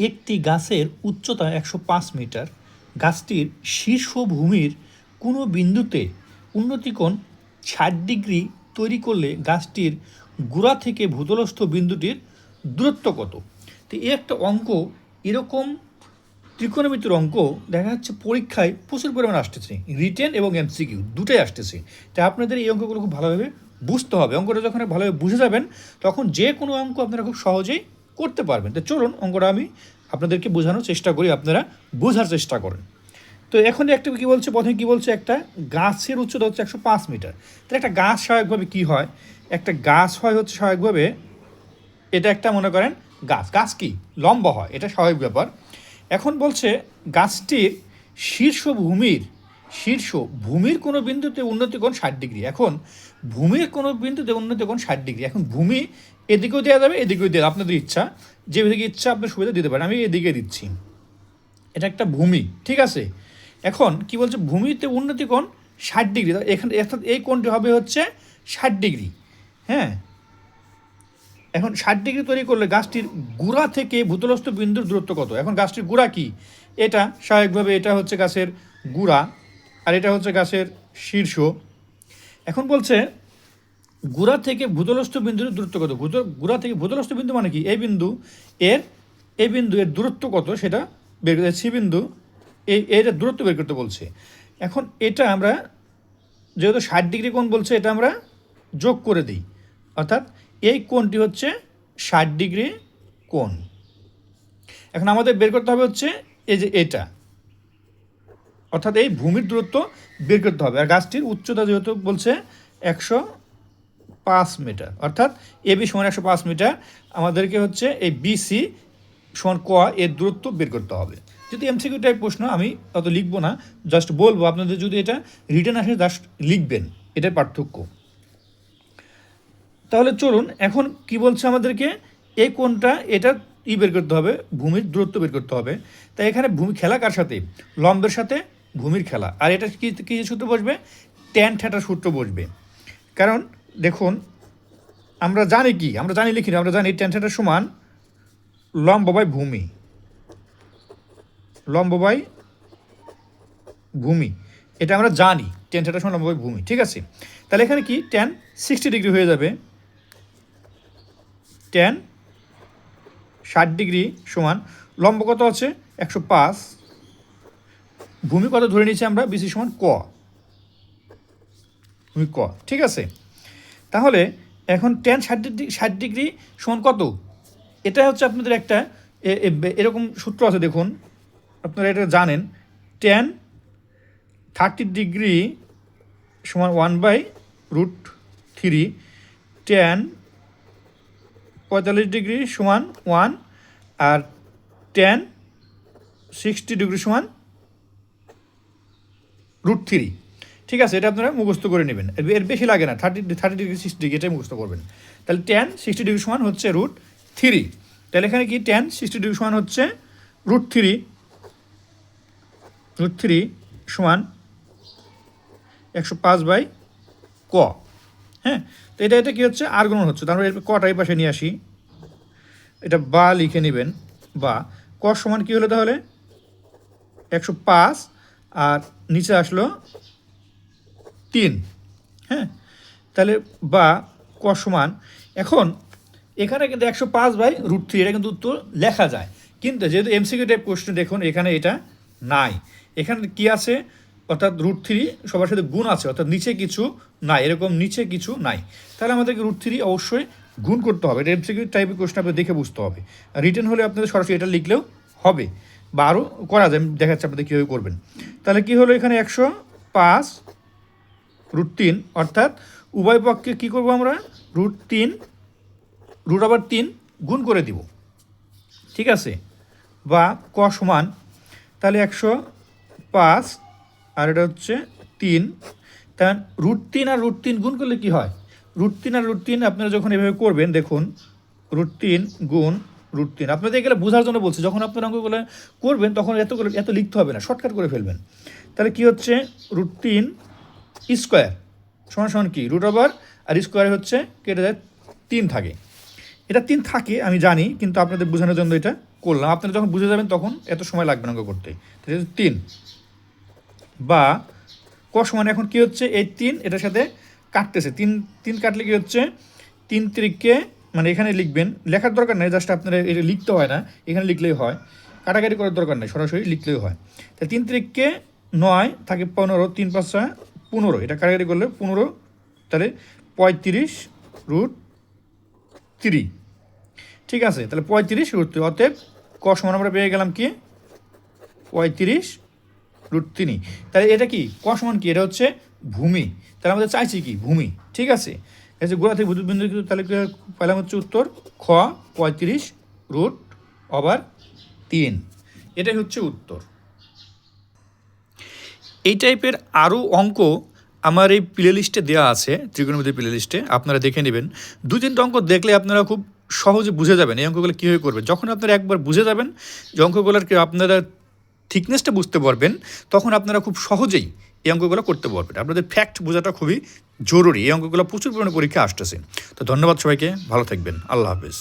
একটি গাছের উচ্চতা একশো পাঁচ মিটার। গাছটির শীর্ষভূমির কোনো বিন্দুতে উন্নতিকোণ ষাট ডিগ্রি তৈরি করলে গাছটির গোড়া থেকে ভূতলস্থ বিন্দুটির দূরত্ব কত? তো এই একটা অঙ্ক, এরকম ত্রিকোণমিতির অঙ্ক দেখা যাচ্ছে পরীক্ষায় প্রচুর পরিমাণে আসতেছে। রিটেন এবং এমসিকিউ দুটোই আসতেছে। তাই আপনাদের এই অঙ্কগুলো খুব ভালোভাবে বুঝতে হবে। অঙ্কটা যখন ভালোভাবে বুঝে যাবেন, তখন যে কোনো অঙ্ক আপনারা খুব সহজেই করতে পারবেন। তো চলুন অঙ্কটা আমি আপনাদেরকে বোঝানোর চেষ্টা করি, আপনারা বোঝার চেষ্টা করেন। তো এখন একটা কী বলছে? প্রথমে কী বলছে? একটা গাছের উচ্চতা হচ্ছে একশো পাঁচ মিটার। তাহলে একটা গাছ স্বাভাবিকভাবে কী হয়? একটা গাছ হয় হচ্ছে স্বাভাবিকভাবে এটা একটা মনে করেন গাছ। গাছ কি? লম্বা হয়, এটা স্বাভাবিক ব্যাপার। এখন বলছে গাছটির শীর্ষ ভূমির শীর্ষ ভূমির কোনো বিন্দুতে উন্নতি কোণ ষাট ডিগ্রি। এখন ভূমির কোনো বিন্দুতে উন্নতি কোণ ষাট ডিগ্রি। এখন ভূমি এদিকেও দেওয়া যাবে, এদিকেও দেওয়া আপনাদের ইচ্ছা যেদিকে ইচ্ছা, আপনার সুবিধা দিতে পারেন। আমি এদিকে দিচ্ছি। এটা একটা ভূমি, ঠিক আছে? এখন কি বলছে? ভূমিতে উন্নতি কোণ ষাট ডিগ্রি। এখানে, অর্থাৎ এই কোণটি হবে হচ্ছে ষাট ডিগ্রি হ্যাঁ? এখন ষাট ডিগ্রি তৈরি করলে গাছটির গুড়া থেকে ভূতলস্থ বিন্দুর দূরত্ব কত? এখন গাছটির গুড়া কি? এটা স্বাভাবিকভাবে এটা হচ্ছে গাছের গুড়া, আর এটা হচ্ছে গাছের শীর্ষ। এখন বলছে গুড়া থেকে ভূতলস্থ বিন্দুর দূরত্ব কত? গুড়া থেকে ভূতলস্থ বিন্দু মানে কি? এই বিন্দু, এর এই বিন্দু, এর দূরত্ব কত? সেটা বের করতে সি বিন্দু এই এর দূরত্ব বের করতে বলছে। এখন এটা আমরা যেহেতু ষাট ডিগ্রি কোণ বলছে, এটা আমরা যোগ করে দিই। অর্থাৎ এই কোণটি হচ্ছে ষাট ডিগ্রি কোণ। এখন আমাদের বের করতে হবে হচ্ছে এই যে এটা। অর্থাৎ এই ভূমির দূরত্ব বের করতে হবে। আর গাছটির উচ্চতা যেহেতু বলছে একশো পাঁচ মিটার। অর্থাৎ এ বি সমান একশো পাঁচ মিটার। আমাদেরকে হচ্ছে এই বিসি সমান ক এর দূরত্ব বের করতে হবে। যদি এমসিকিউ টাইপ প্রশ্ন, আমি অত লিখব না। জাস্ট বলব, আপনাদের যদি এটা রিটার্ন আসে, জাস্ট লিখবেন। এটার পার্থক্য। তাহলে চলুন, এখন কি বলছে আমাদেরকে? এই কোনটা এটা ই বের করতে হবে, ভূমির দূরত্ব বের করতে হবে। তাই এখানে ভূমি খেলা কার সাথে? লম্বের সাথে ভূমির খেলা। আর এটা কী কী সূত্র বসবে? ট্যান থ্যাটার সূত্র বসবে। কারণ দেখুন, আমরা জানি কি? আমরা জানি লিখি আমরা জানি থ্যাটার সমান লম্ব বাই ভূমি। লম্ব বাই ভূমি। এটা আমরা জানি টেন থিটা সমান লম্ব বাই ভূমি, ঠিক আছে? তাহলে এখানে কি? টেন সিক্সটি ডিগ্রি হয়ে যাবে। টেন ষাট ডিগ্রি সমান, লম্ব কত আছে? একশো পাঁচ। ভূমি কত ধরে নিয়েছি আমরা? বিসি সমান ক। ভূমি ক, ঠিক আছে? তাহলে এখন টেন ষাট ডিগ্রি ষাট ডিগ্রি সমান কত? এটা হচ্ছে আপনাদের একটা এরকম সূত্র আছে, দেখুন। আপনারা এটা জানেন। টেন থার্টি ডিগ্রি সমান one by root three tan পঁয়তাল্লিশ ডিগ্রি সমান ওয়ান আর টেন সিক্সটি ডিগ্রি সমান রুট থ্রি ঠিক আছে, এটা আপনারা মুখস্থ করে নেবেন। এর- বেশি লাগে না thirty thirty degree sixty degree এটাই মুখস্থ করবেন। তাহলে টেন সিক্সটি ডিগ্রি সমান হচ্ছে রুট থ্রি তাহলে এখানে কি টেন সিক্সটি ডিগ্রি সমান হচ্ছে রুট থ্রি রুট থ্রি সমান একশো পাঁচ বাই ক। হ্যাঁ? তো এটা এটা কী হচ্ছে? আর গুণন হচ্ছে। তারপরে এর কটা এই পাশে নিয়ে আসি। এটা বা লিখে নেবেন, বা। ক সমান কী হলো তাহলে? একশো পাঁচ। আর নিচে আসলো তিন। হ্যাঁ? তাহলে বা, ক সমান? এখন, এখানে কিন্তু একশো পাঁচ বাই রুট থ্রি, এটা কিন্তু উত্তর লেখা যায়। কিন্তু যেহেতু এমসিকিউ টাইপ প্রশ্ন দেখুন, এখানে এটা নাই। এখানে কি আছে? অর্থাৎ রুট থ্রি সবার সাথে গুণ আছে, অর্থাৎ নিচে কিছু নাই, এরকম নিচে কিছু নাই। তাহলে আমাদেরকে রুট থ্রি অবশ্যই গুণ করতে হবে। এটা এমসিকিউ টাইপের কোশ্চেন আপনাদের দেখে বুঝতে হবে। রিটার্ন হলে আপনাদের সরাসরি এটা লিখলেও হবে। বা আরও করা যায়, আমি দেখাচ্ছি আপনাদের কীভাবে করবেন। তাহলে কি হলো এখানে একশো পাঁচ? রুট তিন, অর্থাৎ উভয় পক্ষে কী করব আমরা? রুট তিন রুট আবার তিন গুণ করে দিব। ঠিক আছে? বা ক সমান? তাহলে একশো পাঁচ, আর এটা হচ্ছে তিন। তার রুট তিন আর রুট তিন গুণ করলে কি হয়? রুট তিন আর রুট তিন আপনারা যখন এভাবে করবেন, দেখুন রুট তিন গুণ রুট তিন। আপনাদের এগুলো বোঝার জন্য বলছি, যখন আপনারা অঙ্কগুলো করবেন, তখন এত এত লিখতে হবে না, শর্টকাট করে ফেলবেন। তাহলে কি হচ্ছে? রুট তিন স্কোয়ার, সমান সমান কি? রুট ওভার আর স্কোয়ার হচ্ছে কেটে যায় তিন থাকে। এটা তিন থাকে, আমি জানি, কিন্তু আপনাদের বোঝানোর জন্য এটা করলাম। আপনারা যখন বুঝে যাবেন তখন এত সময় লাগবে না করতে। তিন। বা ক সমান এখন কি হচ্ছে? এই তিন, এটার সাথে কাটতেছে। তিন তিন কাটলে কি হচ্ছে? তিন তিরিককে মানে এখানে লিখবেন, লেখার দরকার নেই, জাস্ট আপনারা এটা লিখতে হয় না, এখানে লিখলেই হয়। কাটাকাটি করার দরকার নেই, সরাসরি লিখলেই হয়। তাহলে তিন তিরিককে নয় থাকে পনেরো, তিন পাঁচ ছয় পনেরো, এটা কাটাকাটি করলে পনেরো, তাহলে পঁয়ত্রিশ রুট থ্রি ঠিক আছে, তাহলে পঁয়ত্রিশ রুট থ্রি অতএব ক সমান আমরা পেয়ে গেলাম কি? পঁয়ত্রিশ রুট তিনি তাহলে এটা কি? ক সমান কি? এটা হচ্ছে ভূমি। তাহলে আমাদের চাইছি কি? ভূমি। ঠিক আছে? যে গোড়া থেকে বিদ্যুৎ বিন্দু তাহলে পেলাম হচ্ছে উত্তর? খ, পঁয়ত্রিশ রুট ওভার তিন। এটাই হচ্ছে উত্তর। এই টাইপের আরও অঙ্ক আমার এই প্লে লিস্টে দেওয়া আছে ত্রিকোণমিতি প্লে লিস্টে আপনারা দেখে নেবেন। দু তিনটা অঙ্ক দেখলে আপনারা খুব সহজে বুঝে যাবেন এই অঙ্কগুলো কীভাবে করবেন। যখন আপনারা একবার বুঝে যাবেন যে অঙ্কগুলোর আপনারা থিকনেসটা বুঝতে পারবেন, তখন আপনারা খুব সহজেই এই অঙ্কগুলো করতে পারবেন। আপনাদের ফ্যাক্ট বোঝাটা খুবই জরুরি। এই অঙ্কগুলো প্রচুর পরিমাণে পরীক্ষা আসতেছে। তো ধন্যবাদ সবাইকে। ভালো থাকবেন। আল্লাহ হাফেজ।